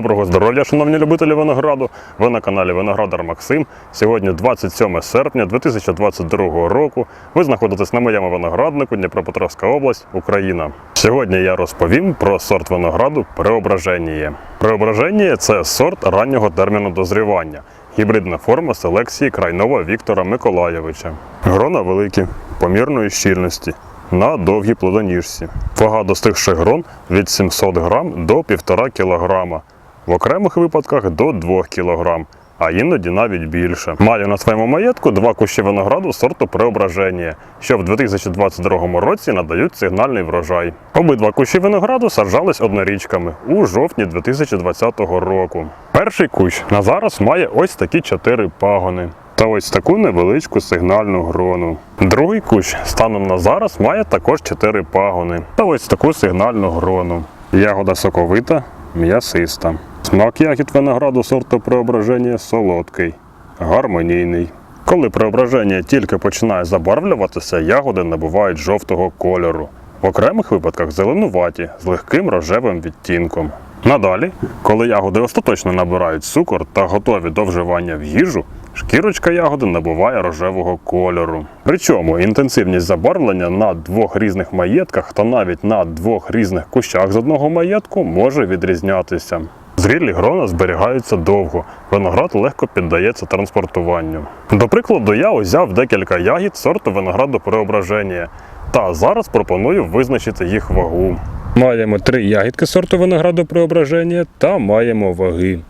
Доброго здоров'я, шановні любителі винограду. Ви на каналі Виноградар Максим. Сьогодні 27 серпня 2022 року. Ви знаходитесь на моєму винограднику Дніпропетровська область, Україна. Сьогодні я розповім про сорт винограду Преображеніє. Преображеніє – це сорт раннього терміну дозрівання. Гібридна форма селекції крайнова Віктора Миколайовича. Грона великі, помірної щільності, на довгій плодоніжці. Вага достигших грон від 700 грам до 1,5 кг. В окремих випадках до 2 кг, а іноді навіть більше. Маю на своєму маєтку два кущі винограду сорту Преображення, що в 2022 році надають сигнальний врожай. Обидва кущі винограду саджались однорічками у жовтні 2020 року. Перший кущ на зараз має ось такі чотири пагони. Та ось таку невеличку сигнальну грону. Другий кущ станом на зараз має також 4 пагони. Та ось таку сигнальну грону. Ягода соковита, м'ясиста. Смак ягід винограду сорту преображення солодкий, гармонійний. Коли преображення тільки починає забарвлюватися, ягоди набувають жовтого кольору. В окремих випадках зеленуваті з легким рожевим відтінком. Надалі, коли ягоди остаточно набирають цукор та готові до вживання в їжу, шкірочка ягоди набуває рожевого кольору. Причому інтенсивність забарвлення на двох різних маєтках та навіть на двох різних кущах з одного маєтку може відрізнятися. Зрілі грона зберігаються довго, виноград легко піддається транспортуванню. До прикладу, я узяв декілька ягід сорту винограду преображення, та зараз пропоную визначити їх вагу. Маємо три ягідки сорту винограду преображення та маємо ваги.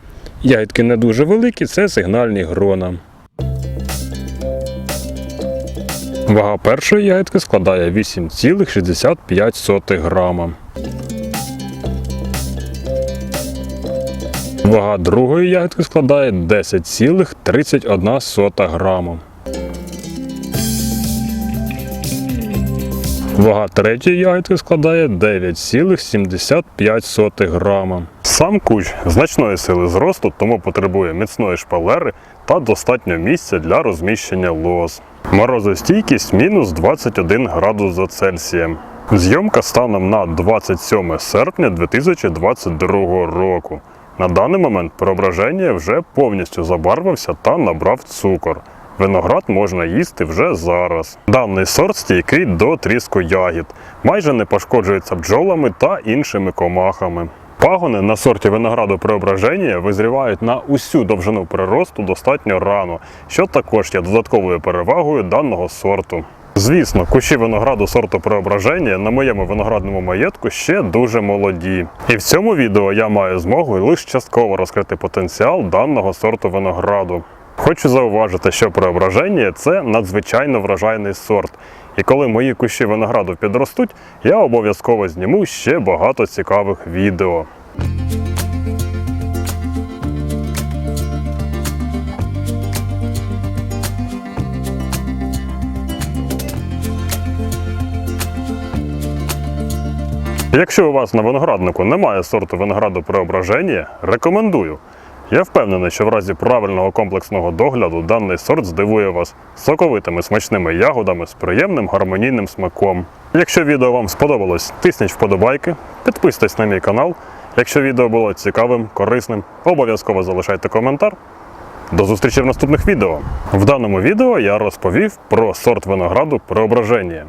Ягідки не дуже великі, це сигнальні грона. Вага першої ягідки складає 8,65 грама. Вага другої ягідки складає 10,31 грама. Вага третьої ягідки складає 9,75 грама. Сам кущ значної сили зросту, тому потребує міцної шпалери та достатньо місця для розміщення лоз. Морозостійкість мінус 21 градус за Цельсієм. Зйомка станом на 27 серпня 2022 року. На даний момент преображення вже повністю забарвився та набрав цукор. Виноград можна їсти вже зараз. Даний сорт стійкий до тріску ягід, майже не пошкоджується бджолами та іншими комахами. Пагони на сорті винограду преображення визрівають на усю довжину приросту достатньо рано, що також є додатковою перевагою даного сорту. Звісно, кущі винограду сорту преображення на моєму виноградному маєтку ще дуже молоді. І в цьому відео я маю змогу лише частково розкрити потенціал даного сорту винограду. Хочу зауважити, що преображення це надзвичайно вражайний сорт. І коли мої кущі винограду підростуть, я обов'язково зніму ще багато цікавих відео. Якщо у вас на винограднику немає сорту винограду преображення, рекомендую. Я впевнений, що в разі правильного комплексного догляду даний сорт здивує вас соковитими смачними ягодами з приємним гармонійним смаком. Якщо відео вам сподобалось, тисніть вподобайки, підписуйтесь на мій канал. Якщо відео було цікавим, корисним, обов'язково залишайте коментар. До зустрічі в наступних відео. В даному відео я розповів про сорт винограду преображення.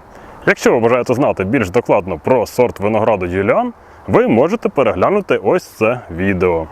Якщо ви бажаєте знати більш докладно про сорт винограду Юліан, ви можете переглянути ось це відео.